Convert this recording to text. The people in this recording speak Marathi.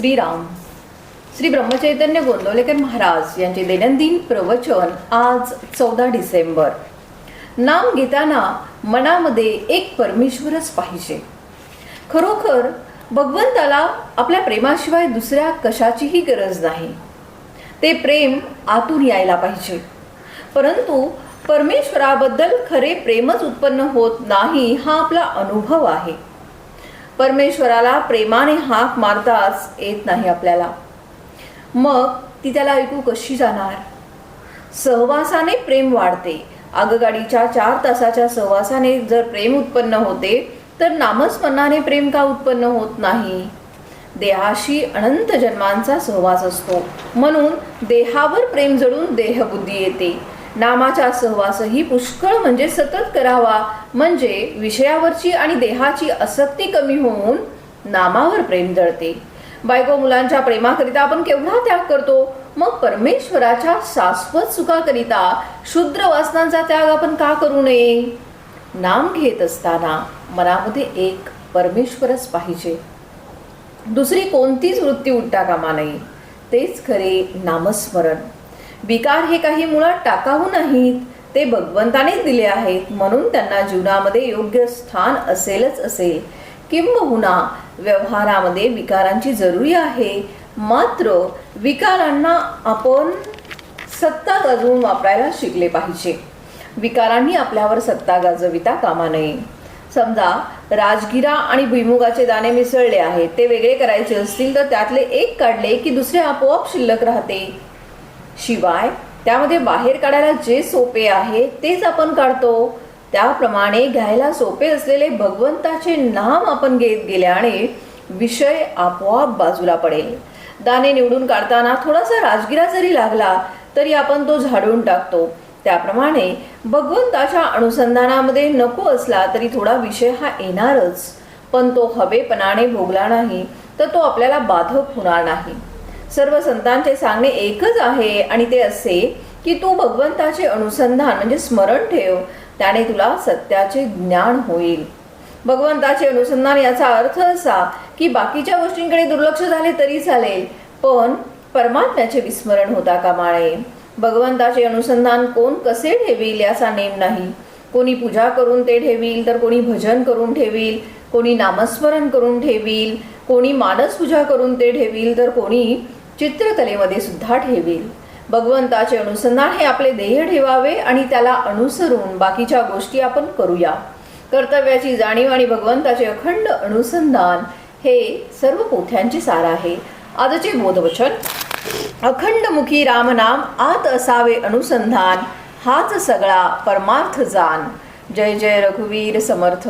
श्रीराम. श्री ब्रह्मचैतन्य गोंदवलेकर महाराज यांचे दैनंदिन प्रवचन आज चौदा डिसेंबर. नाम घेताना मनामध्ये एक परमेश्वरच पाहिजे. खरोखर भगवंताला आपल्या प्रेमाशिवाय दुसऱ्या कशाचीही गरज नाही. ते प्रेम आतून यायला पाहिजे. परंतु परमेश्वराबद्दल खरे प्रेमच उत्पन्न होत नाही हा आपला अनुभव आहे. परमेश्वराला प्रेमाने हाक मारताच येत नाही आपल्याला. मग ती त्याला ऐकू कशी जाणार? सहवासाने प्रेम वाढते. आगगाडीच्या चार तासाच्या सहवासाने जर प्रेम उत्पन्न होते तर नामस्मरणाने प्रेम का उत्पन्न होत नाही? देहाशी अनंत जन्मांचा सहवास असतो. म्हणून देहावर प्रेम जडून देहबुद्धी येते. नामाचा सहवासही पुष्कळ म्हणजे सतत करावा. म्हणजे विषयावरची आणि देहाची आसक्ती कमी होऊन नामावर प्रेम जळते. बायको मुलांच्या प्रेमाकरिता आपण केवढा त्याग करतो? मग परमेश्वराच्या शाश्वत सुखाकरिता शुद्र वासनांचा त्याग आपण का करू नये? नाम घेत असताना मनामध्ये एक परमेश्वरच पाहिजे. दुसरी कोणतीच वृत्ती उठता कामा नये. तेच खरे नामस्मरण. विकार हे काही मुळात टाकाहू नाहीत. ते भगवंतानेच दिले आहेत. म्हणून त्यांना जीवनामध्ये योग्य स्थान असेलच असेल. किंबहुना व्यवहारामध्ये विकारांची जरुरी आहे. मात्र विकारांना आपण सत्ता गाजवून वापरायला शिकले पाहिजे. विकारांनी आपल्यावर सत्ता गाजविता कामा नये. समजा राजगिरा आणि भुईमुगाचे दाणे मिसळले आहेत. ते वेगळे करायचे असतील तर त्यातले एक काढले की दुसरे आपोआप शिल्लक राहते. शिवाय त्यामध्ये बाहेर काढायला जे सोपे आहे तेच आपण काढतो. त्याप्रमाणे घ्यायला सोपे असलेले भगवंताचे नाम आपण घेत गेल्याने विषय आपोआप बाजूला पडेल. दाणे निवडून काढताना थोडासा राजगिरा जरी लागला तरी आपण तो झाडून टाकतो. त्याप्रमाणे भगवंताच्या अनुसंधानामध्ये नको असला तरी थोडा विषय हा येणारच. पण तो हवेपणाने भोगला नाही तर तो आपल्याला बाधक होणार नाही. सर्व संतांचे सांगणे एकच आहे आणि ते असे की तू भगवंताचे अनुसंधान म्हणजे स्मरण ठेव. त्याने तुला सत्याचे ज्ञान होईल. भगवंताचे अनुसंधान याचा अर्थ असा की बाकीच्या गोष्टींकडे दुर्लक्ष झाले तरी चालेल पण परमात्म्याचे विस्मरण होता कामा नये भगवंताचे अनुसंधान कोण कसे ठेवील याचा नेम नाही. कोणी पूजा करून ते ठेवील तर कोणी भजन करून ठेवील कोणी नामस्मरण करून ठेवील कोणी मानस पूजा करून ते ठेवील तर कोणी चित्रकलेमध्ये सुद्धा ठेवील. भगवंताचे अनुसंधान हे आपले ध्येय ठेवावे आणि त्याला अनुसरून बाकीच्या गोष्टी आपण करूया. कर्तव्याची जाणीव आणि भगवंताचे अखंड अनुसंधान हे सर्व पोथ्यांचे सार आहे. आजचे बोधवचन अखंडमुखी रामनाम आत असावे अनुसंधान हाच सगळा परमार्थ जान जय जय रघुवीर समर्थ.